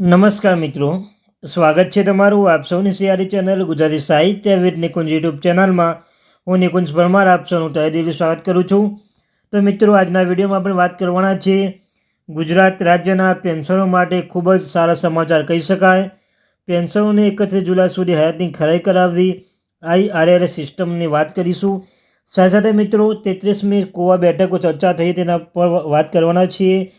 નમસ્કાર મિત્રો. સ્વાગત છે તમારું આપ સૌની સિયારી ચેનલ ગુજરાતી સાહિત્ય વિદ નિકુંજ યુટ્યુબ ચેનલમાં. હું નિકુંજ પરમાર, આપ સૌનું તહે દિલથી સ્વાગત કરું છું. તો મિત્રો, આજના વિડીયોમાં આપણે વાત કરવાના છીએ ગુજરાત રાજ્યના પેન્શનો માટે ખૂબ જ સારા સમાચાર કહી શકાય. પેન્શનોને એકત્રીસ જુલાઈ સુધી હયાતની ખરાઈ કરાવવી આઈઆરએસ સિસ્ટમની વાત કરીશું. સાથે સાથે મિત્રો, તેત્રીસમી કોવા બેઠકો ચર્ચા થઈ તેના પર વાત કરવાના છીએ.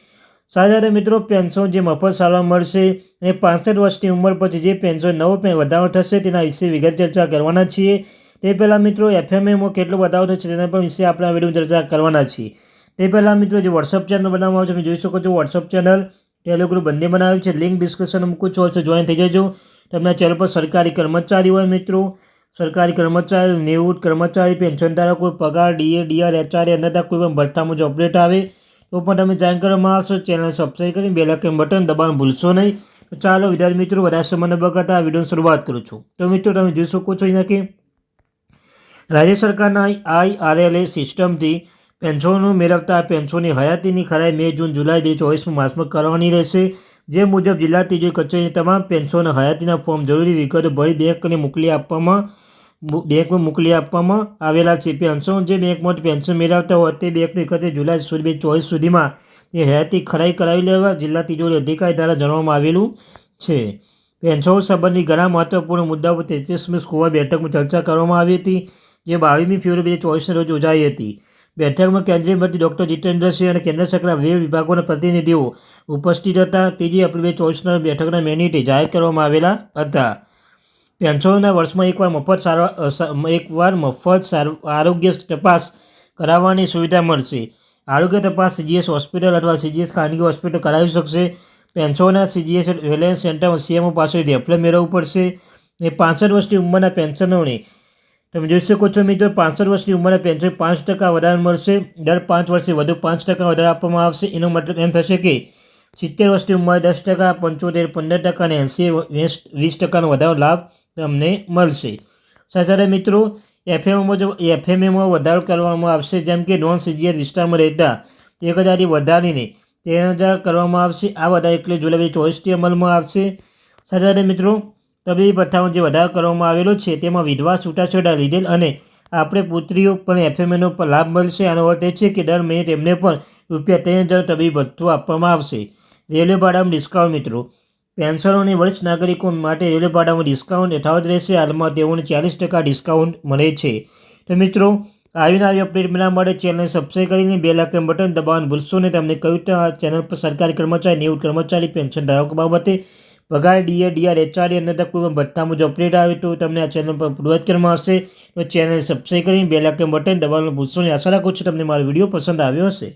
સાથે મિત્રો, પેન્શન જે મફત સારવાર મળશે અને પાંસઠ વર્ષની ઉંમર પછી જે પેન્શન નવો વધારો થશે તેના વિશે વિગત ચર્ચા કરવાના છીએ. તે પહેલાં મિત્રો, એફએમએમાં કેટલો વધારો થશે તેના પણ વિશે આપણે આ વીડિયો ચર્ચા કરવાના છીએ. તે પહેલાં મિત્રો, જે વોટ્સઅપ ચેનલ બનાવવામાં આવે છે, તમે જોઈ શકો છો વોટ્સઅપ ચેનલ. ટેલિગ્રુપ બંને બનાવ્યું છે. લિંક ડિસ્ક્રિપ્શન મૂકું છું છે જોઈન થઈ જજો. તમને ચેનલ પર સરકારી કર્મચારી હોય મિત્રો. સરકારી કર્મચારી, નિવૃત્ત કર્મચારી પેન્શન ધારકો પગાર, ડીએ, ડીઆર એચઆરએ અન્યતા કોઈ પણ ભથ્થામાં જો અપડેટ આવે તો પણ તમે જાણ કરવામાં આવશો ચેનલ સબસ્ક્રાઈબ કરી બે લાખ બટન દબાણ ભૂલશો નહીં. તો ચાલો, વિદ્યાર્થી મિત્રો, વધારે સમયને બગાડતા આ વિડીયોની શરૂઆત કરું છું. તો મિત્રો, તમે જોઈ શકો છો અહીંયા કે રાજ્ય સરકારના આઈઆરએલએ સિસ્ટમથી પેન્શનો મેળવતા પેન્શનની હયાતીની ખરાઈ મે, જૂન, જુલાઈ બે ચોવીસમાં માસમાં કરવાની રહેશે. જે મુજબ જિલ્લા તિજોરી કચેરીની તમામ પેન્શન હયાતીના ફોર્મ જરૂરી વિગતો ભરી બેંકને મોકલી આપવામાં બેંકમાં મોકલી આપવામાં આવેલા છે. પેન્શન જે બેંકમાંથી પેન્શન મેળવતા હોય તે બેંકની એકત્રીસ જુલાઈ સુધી બે ચોવીસ સુધીમાં એ હયાતી ખરાઈ કરાવી લેવા જિલ્લા તિજોરી અધિકારી દ્વારા જણાવવામાં આવેલું છે. પેન્શન સંબંધી ઘણા મહત્વપૂર્ણ મુદ્દાઓ તેત્રીસમી સ્કોવા બેઠકમાં ચર્ચા કરવામાં આવી હતી, જે બાવીસમી ફેબ્રુઆરી બે ચોવીસના રોજ યોજાઈ હતી. બેઠકમાં કેન્દ્રીય મંત્રી ડૉક્ટર જીતેન્દ્રસિંહ અને કેન્દ્ર સરકારના વિવિધ વિભાગોના પ્રતિનિધિઓ ઉપસ્થિત હતા. ત્રીજી એપ્રિલ બે ચોવીસના બેઠકના મેનિટે જાહેર કરવામાં આવેલા હતા. પેન્શનોના વર્ષમાં એકવાર મફત સારવાર એકવાર મફત આરોગ્ય તપાસ કરાવવાની સુવિધા મળશે. આરોગ્ય તપાસ સીજીએસ હોસ્પિટલ અથવા સીજીએસ ખાનગી હોસ્પિટલ કરાવી શકશે. પેન્શનના સીજીએસ વેલેન્સ સેન્ટરમાં સીએમઓ પાસેથી રેફરન્સ મેળવવું પડશે. અને પાંસઠ વર્ષની ઉંમરના પેન્શનોને તમે જોઈ શકો છો મિત્રો, પાંસઠ વર્ષની ઉંમરે પેન્શન પાંચ ટકા વધારે મળશે. દર પાંચ વર્ષે વધુ પાંચ ટકા વધારે આપવામાં આવશે. એનો મતલબ એમ થશે કે સિત્તેર વર્ષની ઉંમરે દસ ટકા, પંચોતેર, પંદર ટકા અને એંસી વીસ ટકાનો વધારો લાભ તમને મળશે. સાથે મિત્રો એફએમમાં જો એફએમએમાં વધારો કરવામાં આવશે, જેમ કે નોન સીજીઆર વિસ્તારમાં રહેતા એક હજારથી વધારીને તેર હજાર કરવામાં આવશે. આ વધારે એટલે જુલાઈ ચોવીસથી અમલમાં આવશે. સાથે સાથે મિત્રો, તબીબી ભથ્થામાં જે વધારો કરવામાં આવેલો છે, તેમાં વિધવા, છૂટાછેડા, લીધેલ અને આપણે પુત્રીઓ પણ એફએમએનો લાભ મળશે. આનો અર્થ એ છે કે દર મહિને તેમને પણ રૂપિયા ત્રણ હજાર તબીબી ભથ્થું આપવામાં આવશે. રેલવે ભાડામાં ડિસ્કાઉન્ટ મિત્રો પેન્શનોની વરિષ્ઠ નાગરિકો માટે રેલવે ભાડામાં ડિસ્કાઉન્ટ યથાવત રહેશે. હાલમાં તેઓને ચાલીસ ટકા ડિસ્કાઉન્ટ મળે છે. તો મિત્રો, આવીને આવી અપડેટ મેળવવા માટે ચેનલને સબસ્ક્રાઈબ કરીને બે લાખ બટન દબાવવાનું ભૂલશો નહીં. તમને કહ્યું તો આ ચેનલ પર સરકારી કર્મચારી નિવૃત્ત કર્મચારી, પેન્શન ધારકો બાબતે પગાર ડીએ, ડીઆર એચઆરડી અને કોઈ પણ ભથ્થા મુજબ અપડેટ આવે તો તમને આ ચેનલ પર પૂર્વજ કરવામાં આવશે. તો ચેનલને સબસ્ક્રાઈબ કરીને બે લાખ બટન દબાવવાનું ભૂલશો નહીં. આશા રાખું છું તમને મારો વીડિયો પસંદ આવ્યો હશે.